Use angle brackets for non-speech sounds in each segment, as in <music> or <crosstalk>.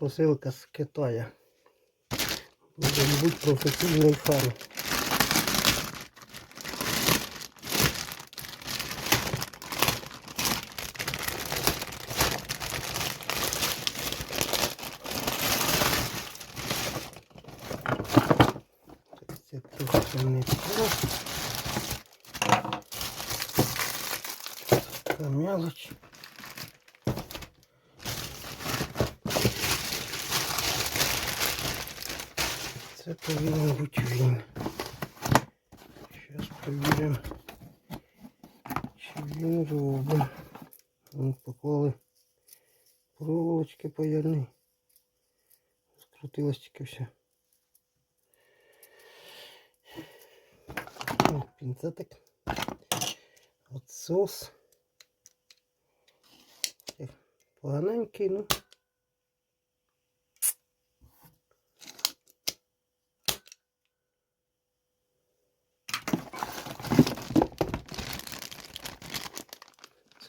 Посилка з Китаю. Буде бути професійний фан. Це трохи не то. Така мелочь. Повинен бути він. Зараз перевіримо, чи він робить. Вон поклали проволочки паяльні. Скрутилось тільки все. Пінцетик. Отсос. Ех, Поганенький, ну.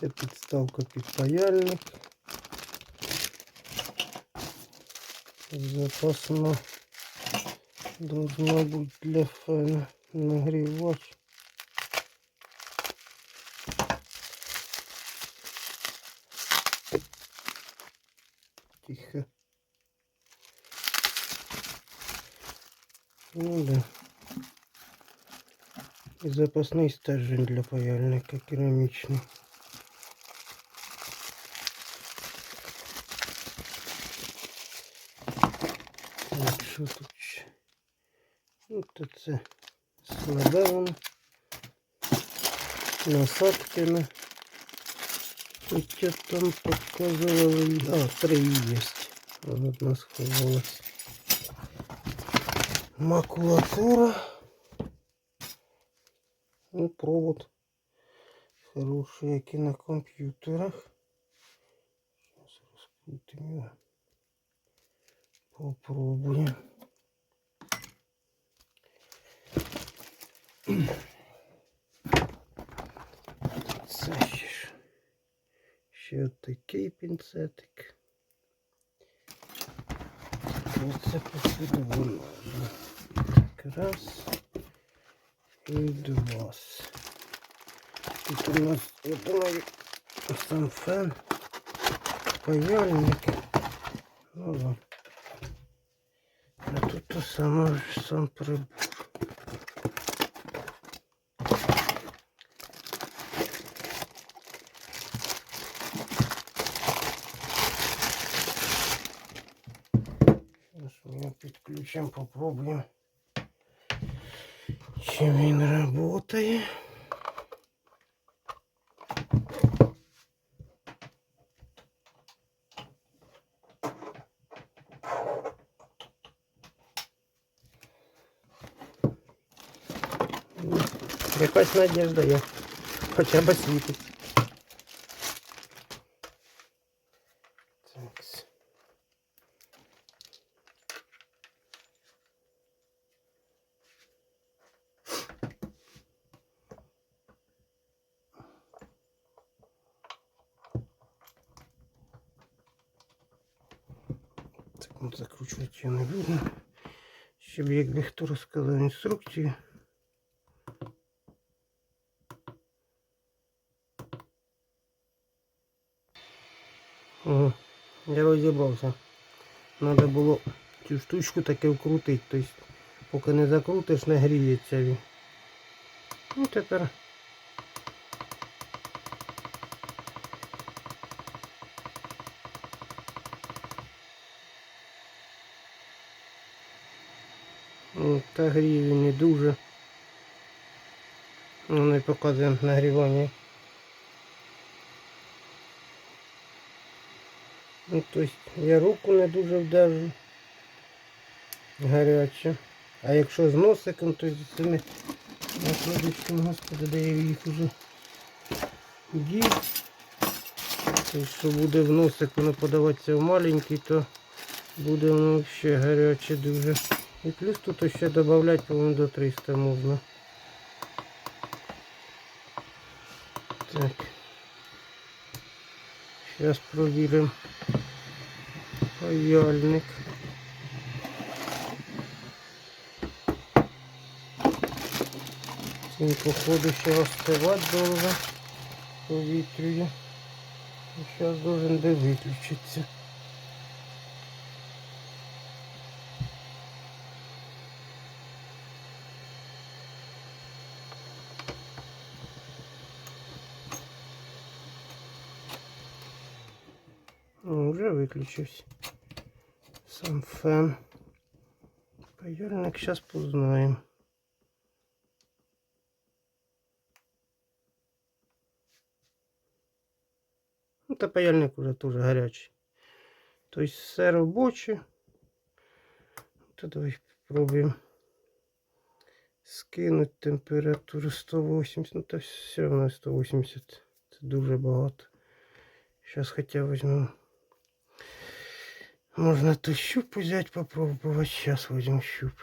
Це підставка під паяльник. Запасно должна бути для фена нагрівач. Тихо. Ну да. І запасний стержень для паяльника керамічний. Що тут ще? Ну, то це слабе воно. Насадки на. Хоча там показували. А, три є. Одна сховалась. Макулатура. Ну, провод. Хороший, як і на комп'ютерах. Зараз розкрутимо його. Попробуємо. Це ще ж. Ще такий пінцетик. Оце посюди воно. Так, Раз. І два. Тут у нас, я думаю, сам фен, паяльник. Ну. А тут то саме сам прибор. Зараз ми його підключимо, попробуємо. Чи він працює. Ну, Якась надежда є. Хоча б світить. Так. Так, ну закручувати я не буду. Щоб якби хто розказав інструкцію. Я розібрався. Надо було цю штучку таки вкрутити. Тобто, поки не закрутиш, не гріється він. Ну тепер. Він не дуже. Ну, не показує нагрівання. Ну, тобто я руку не дуже вдержу. Гаряче. А якщо з носиком, то з цими накладочками, господи, де я їх уже дів. Якщо буде в носик воно подаватися в маленький, то буде воно взагалі гаряче дуже. І плюс тут ще додати, по-моєму, до 300 можна. Так. Зараз провіримо. Паяльник. Він, походу, ще остивати довго. Повітрює. Зараз должен де виключиться. О, вже виключився. Сам фен. Паяльник зараз познаємо. Ну, та паяльник уже теж гарячий. Тобто все робоче. То давай попробуємо скинути температуру 180. Ну, та все одно 180. Це дуже багато. Зараз хоча візьму. Можна ту щуп взяти, попробувати. Зараз візьму щуп.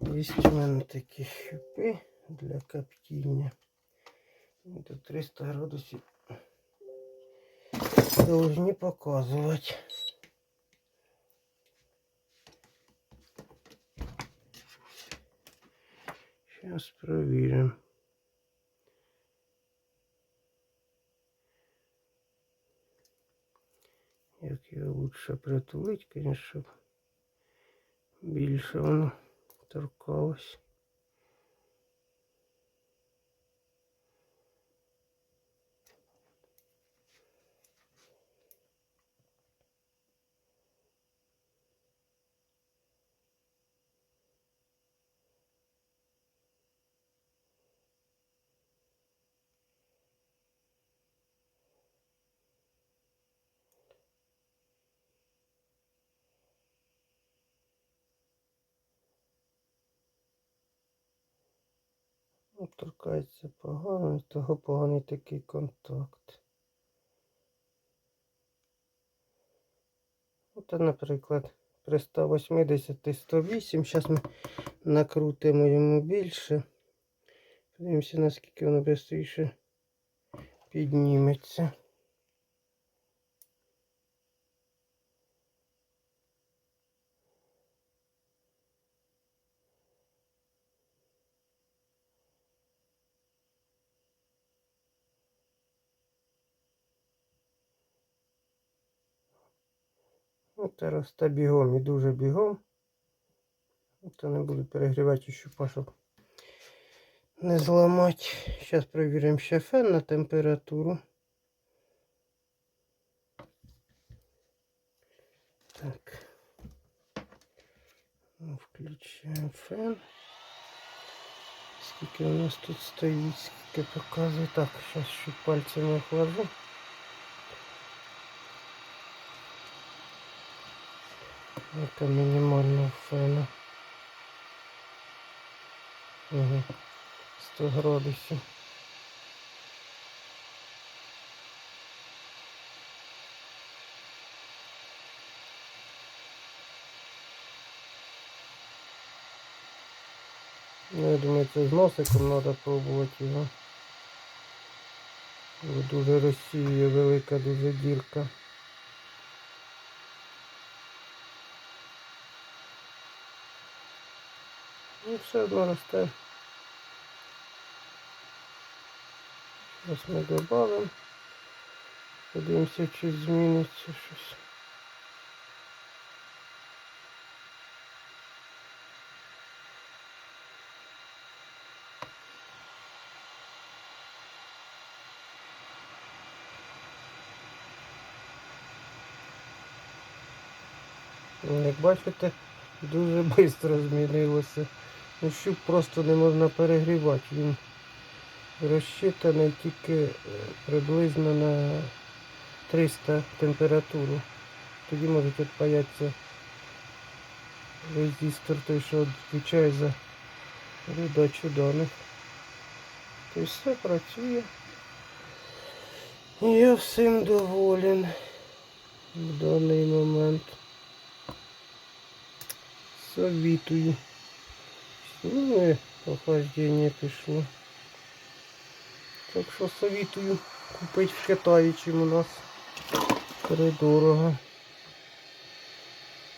Є у мене такі щупи для коптіння. Ну, Тут 300 градусів должны показувати. Сейчас проверим. Як його лучше притулить, конечно, щоб більше воно торкалось. Торкається погано, і того поганий такий контакт. От, наприклад, при 180-108. Зараз ми накрутимо йому більше. Подивимося, наскільки воно швидше підніметься. Зараз та бігом і дуже бігом. То не буду перегрівати щупа, щоб не зламати. Зараз перевіримо ще фен на температуру. Так. Ну, Включаємо фен. Скільки у нас тут стоїть, скільки показує. Так, зараз ще пальцем охлажу. Это минимального фена. Угу. 100 градусів. Ну, я думаю, це з носиком треба пробувати його. Дуже розсіює велика дуже дірка. Ну, все одно росте. Зараз ми додамо. Подивимося, чи зміниться щось. Ну, Як бачите, дуже <laughs> швидко змінилося. Ну, щуп просто не можна перегрівати. Він розчитаний тільки е, приблизно на 300 температуру. Тоді може відпаятися резистор, той, що відповідає за видачу даних. Тобто все працює. Я всім доволен в даний момент. Совітую. Ну і охлаждення пішло. Так що советую купити в Китаї, чим у нас. Придорого.